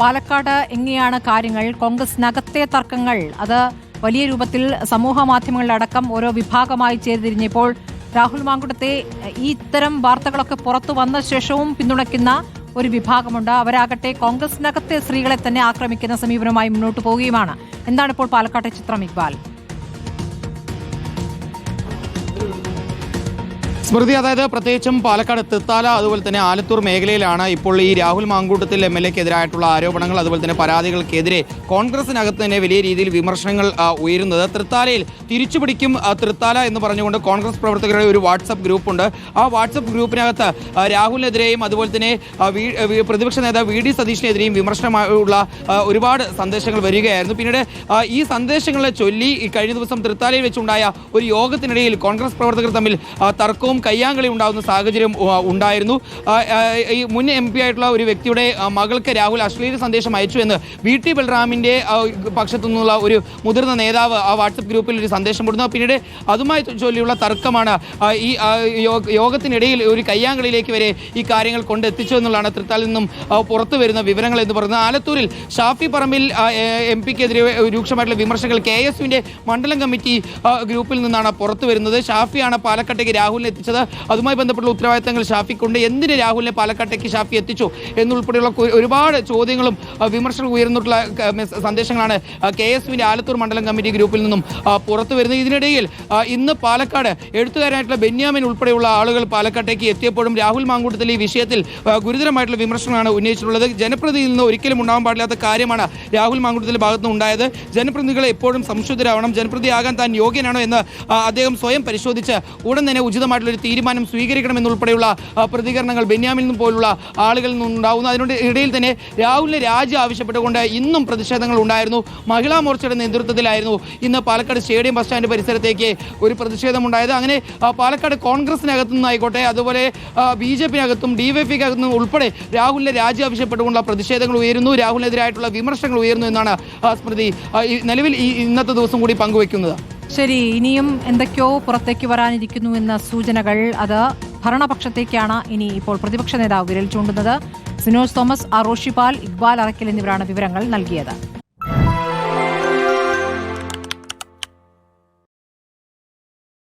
പാലക്കാട് എങ്ങനെയാണ് കാര്യങ്ങൾ? കോൺഗ്രസിനകത്തെ തർക്കങ്ങൾ. അത് വലിയ രൂപത്തിൽ സമൂഹ മാധ്യമങ്ങളിലടക്കം ഓരോ വിഭാഗമായി ചേർതിരിഞ്ഞപ്പോൾ രാഹുൽ മാങ്കുടത്തെ ഈ ഇത്തരം വാർത്തകളൊക്കെ പുറത്തു വന്ന ശേഷവും പിന്തുണയ്ക്കുന്ന ഒരു വിഭാഗമുണ്ട്. അവരാകട്ടെ കോൺഗ്രസിനകത്തെ സ്ത്രീകളെ തന്നെ ആക്രമിക്കുന്ന സമീപനവുമായി മുന്നോട്ട് പോവുകയുമാണ്. എന്താണ് ഇപ്പോൾ പാലക്കാട്ടെ ചിത്രം ഇക്ബാൽ? സ്മൃതി അതായത് പ്രത്യേകിച്ചും പാലക്കാട് തൃത്താല അതുപോലെ തന്നെ ആലത്തൂർ മേഖലയിലാണ് ഇപ്പോൾ ഈ രാഹുൽ മാങ്കൂട്ടത്തിൽ എം എൽ എക്കെതിരായിട്ടുള്ള ആരോപണങ്ങൾ അതുപോലെ തന്നെ പരാതികൾക്കെതിരെ കോൺഗ്രസിനകത്ത് തന്നെ വലിയ രീതിയിൽ വിമർശനങ്ങൾ ഉയരുന്നത്. തൃത്താലയിൽ തിരിച്ചുപിടിക്കും തൃത്താല എന്ന് പറഞ്ഞുകൊണ്ട് കോൺഗ്രസ് പ്രവർത്തകരുടെ ഒരു വാട്സപ്പ് ഗ്രൂപ്പുണ്ട്. ആ വാട്സപ്പ് ഗ്രൂപ്പിനകത്ത് രാഹുലിനെതിരെയും അതുപോലെ തന്നെ പ്രതിപക്ഷ നേതാവ് വി ഡി സതീഷിനെതിരെയും വിമർശനമായുള്ള ഒരുപാട് സന്ദേശങ്ങൾ വരികയായിരുന്നു. പിന്നീട് ഈ സന്ദേശങ്ങളെ ചൊല്ലി കഴിഞ്ഞ ദിവസം തൃത്താലയിൽ വെച്ചുണ്ടായ ഒരു യോഗത്തിനിടയിൽ കോൺഗ്രസ് പ്രവർത്തകർ തമ്മിൽ ആ, തർക്കവും കയ്യാങ്കളി ഉണ്ടാകുന്ന സാഹചര്യം ഉണ്ടായിരുന്നു. ഈ മുൻ എം പി ആയിട്ടുള്ള ഒരു വ്യക്തിയുടെ മകൾക്ക് രാഹുൽ അശ്ലീല സന്ദേശം അയച്ചു എന്ന് വി ടി ബൽറാമിന്റെ പക്ഷത്തു നിന്നുള്ള ഒരു മുതിർന്ന നേതാവ് ആ വാട്സപ്പ് ഗ്രൂപ്പിൽ ഒരു സന്ദേശം വിടുന്നു പിന്നീട് അതുമായി ചൊല്ലിയുള്ള തർക്കമാണ് ഈ യോഗത്തിനിടയിൽ ഒരു കയ്യാങ്കളിയിലേക്ക് വരെ ഈ കാര്യങ്ങൾ കൊണ്ടെത്തിച്ചു എന്നുള്ളതാണ് തൃത്താലിൽ നിന്നും പുറത്തു വരുന്ന വിവരങ്ങൾ എന്ന് പറയുന്നത്. ആലത്തൂരിൽ ഷാഫി പറമ്പിൽ എം പിക്കെതിരെ രൂക്ഷമായിട്ടുള്ള വിമർശനങ്ങൾ കെ എസ് യുവിന്റെ മണ്ഡലം കമ്മിറ്റി ഗ്രൂപ്പിൽ നിന്നാണ് പുറത്തു വരുന്നത്. ഷാഫിയാണ് പാലക്കാട്ടേക്ക് രാഹുലിനെ അതുമായി ബന്ധപ്പെട്ടുള്ള ഉത്തരവാദിത്തങ്ങൾ ഷാഫിക്കുണ്ട്. എന്തിന് രാഹുലിനെ പാലക്കാട്ടേക്ക് ഷാഫി എത്തിച്ചു എന്നുൾപ്പെടെയുള്ള ഒരുപാട് ചോദ്യങ്ങളും വിമർശനം ഉയർന്നിട്ടുള്ള സന്ദേശങ്ങളാണ് കെ എസ് വിന്റെ ആലത്തൂർ മണ്ഡലം കമ്മിറ്റി ഗ്രൂപ്പിൽ നിന്നും പുറത്തു വരുന്നത്. ഇതിനിടയിൽ ഇന്ന് പാലക്കാട് എഴുത്തുകാരായിട്ടുള്ള ബെന്യാമിൻ ഉൾപ്പെടെയുള്ള ആളുകൾ പാലക്കാട്ടേക്ക് എത്തിയപ്പോഴും രാഹുൽ മാങ്കൂട്ടത്തിൽ ഈ വിഷയത്തിൽ ഗുരുതരമായിട്ടുള്ള വിമർശനമാണ് ഉന്നയിച്ചിട്ടുള്ളത്. ജനപ്രതിനിധിയിൽ നിന്ന് ഒരിക്കലും ഉണ്ടാകാൻ പാടില്ലാത്ത കാര്യമാണ് രാഹുൽ മാങ്കൂട്ടത്തിന്റെ ഭാഗത്ത് നിന്ന് ഉണ്ടായത് ജനപ്രതിനിധികളെ എപ്പോഴും സംശുദ്ധരാവണം ജനപ്രതിയാകാൻ താൻ യോഗ്യനാണോ എന്ന് അദ്ദേഹം സ്വയം പരിശോധിച്ച് ഉടൻ തന്നെ ഉചിതമായിട്ടുള്ള ഒരു തീരുമാനം സ്വീകരിക്കണമെന്നുൾപ്പെടെയുള്ള പ്രതികരണങ്ങൾ ബെന്യാമിൽ നിന്നും പോലുള്ള ആളുകളിൽ നിന്നുണ്ടാകുന്നു അതിനോട് ഇടയിൽ തന്നെ രാഹുലിനെ രാജി ആവശ്യപ്പെട്ടുകൊണ്ട് ഇന്നും പ്രതിഷേധങ്ങൾ ഉണ്ടായിരുന്നു. മഹിളാ മോർച്ചയുടെ നേതൃത്വത്തിലായിരുന്നു ഇന്ന് പാലക്കാട് സ്റ്റേഡിയം ബസ് സ്റ്റാൻഡ് പരിസരത്തേക്ക് ഒരു പ്രതിഷേധമുണ്ടായത്. അങ്ങനെ പാലക്കാട് കോൺഗ്രസിനകത്തു നിന്നായിക്കോട്ടെ അതുപോലെ ബി ജെ പിനകത്തും ഡി വൈ പിക്കകത്തും ഉൾപ്പെടെ രാഹുലിനെ രാജി ആവശ്യപ്പെട്ടുകൊണ്ടുള്ള പ്രതിഷേധങ്ങൾ ഉയരുന്നു. രാഹുലിനെതിരായിട്ടുള്ള വിമർശനങ്ങൾ ഉയരുന്നു എന്നാണ് സ്മൃതി നിലവിൽ ഈ ഇന്നത്തെ ദിവസം കൂടി പങ്കുവെക്കുന്നത്. ശരി ഇനിയും എന്തൊക്കെയോ പുറത്തേക്ക് വരാനിരിക്കുന്നു എന്ന സൂചനകൾ അത് ഭരണപക്ഷത്തേക്കാണ് ഇനി ഇപ്പോൾ പ്രതിപക്ഷ നേതാവ് വിരൽ ചൂണ്ടുന്നത്. സിനോസ് തോമസ് അറോഷിപാൽ ഇക്ബാൽ അറക്കൽ എന്നിവരാണ് വിവരങ്ങൾ നൽകിയത്.